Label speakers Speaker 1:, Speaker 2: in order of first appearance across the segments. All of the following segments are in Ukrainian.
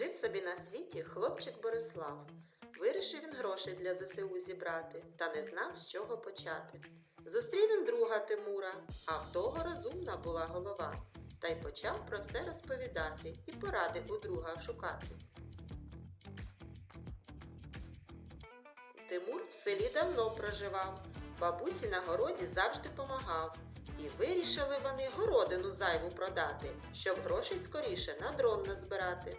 Speaker 1: Жив собі на світі хлопчик Борислав. Вирішив він грошей для ЗСУ зібрати, та не знав, з чого почати. Зустрів він друга Тимура, а в того розумна була голова, та й почав про все розповідати і поради у друга шукати. Тимур в селі давно проживав, бабусі на городі завжди помагав. І вирішили вони городину зайву продати, щоб грошей скоріше на дрон назбирати.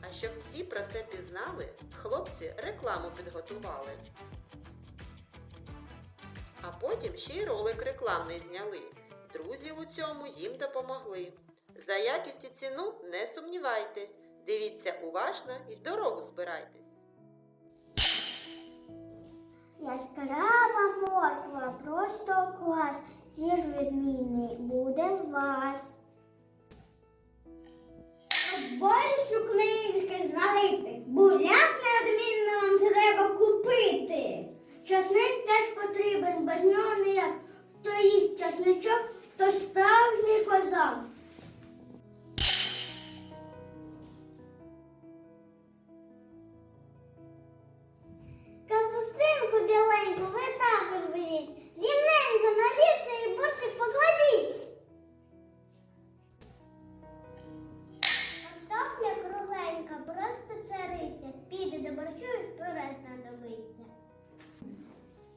Speaker 1: А щоб всі про це пізнали, хлопці рекламу підготували. А потім ще й ролик рекламний зняли. Друзі у цьому їм допомогли. За якість і ціну не сумнівайтесь, дивіться уважно і в дорогу збирайтесь.
Speaker 2: Яскрава морква, просто клас, зір відмінний буде вас. Борщ український звалити, буряк неодмінно вам треба купити. Часник теж потрібен, без нього ніяк. Хто їсть часничок, то справжній козак. Капустинку біленьку ви також беріть. Зімненько наріжте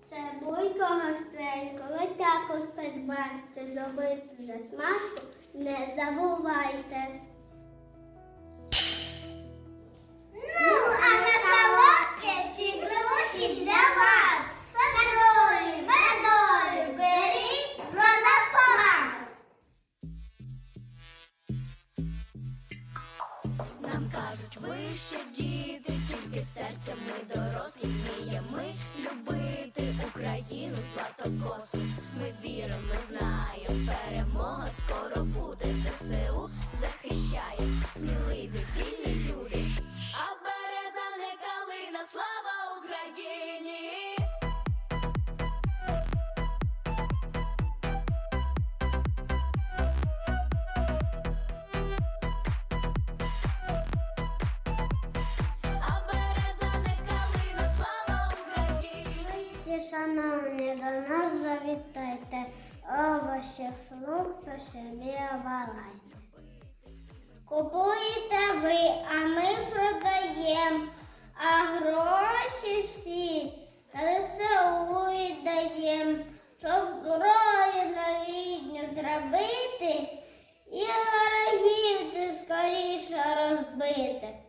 Speaker 2: Цибулька гостренько, ви також придбайте, зробити засмажку, не забувайте. Ну, а на солодке ці гроші для вас. Садові, медові, беріть про запас.
Speaker 3: Нам кажуть, ви діти, тільки серцем ми дорослі вміємо перемога скоро буде. ЗСУ захищає сміливі вільні люди. А береза не калина, слава Україні!
Speaker 2: Шановні, до нас завітайте, овочі, фрукти, обалайте. Купуєте ви, а ми продаємо, а гроші всі ЗСУ віддаємо, щоб зброю новітню зробити і ворогів скоріше розбити.